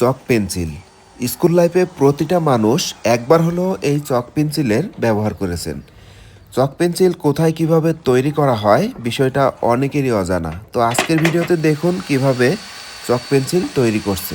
চক pencil. School লাইফে প্রতিটা মানুষ একবার হলেও এই চক পেন্সিলের ব্যবহার করেছেন। চক পেন্সিল কোথায় কীভাবে তৈরি করা হয় বিষয়টা অনেকেরই অজানা। তো আজকের ভিডিওতে দেখুন কীভাবে চক পেন্সিল তৈরি করছে।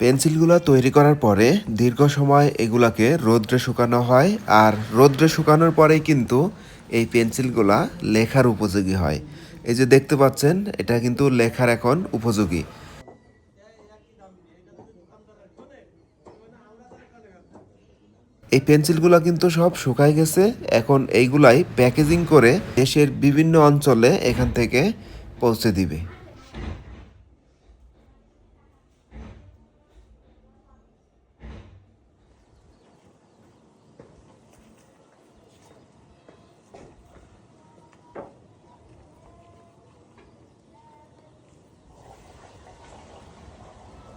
পেন্সিলগুলো তৈরি করার পরে দীর্ঘ সময় এগুলাকে রোদ্রে শুকানো হয় আর রোদ্রে শুকানোর পরেই কিন্তু এই পেন্সিলগুলা লেখার উপযোগী হয়। এই যে দেখতে পাচ্ছেন, এটা কিন্তু লেখার এখন উপযোগী। এই পেন্সিলগুলো কিন্তু সব শুকায় গেছে। এখন এইগুলাই প্যাকেজিং করে দেশের বিভিন্ন অঞ্চলে এখান থেকে পৌঁছে দিবে।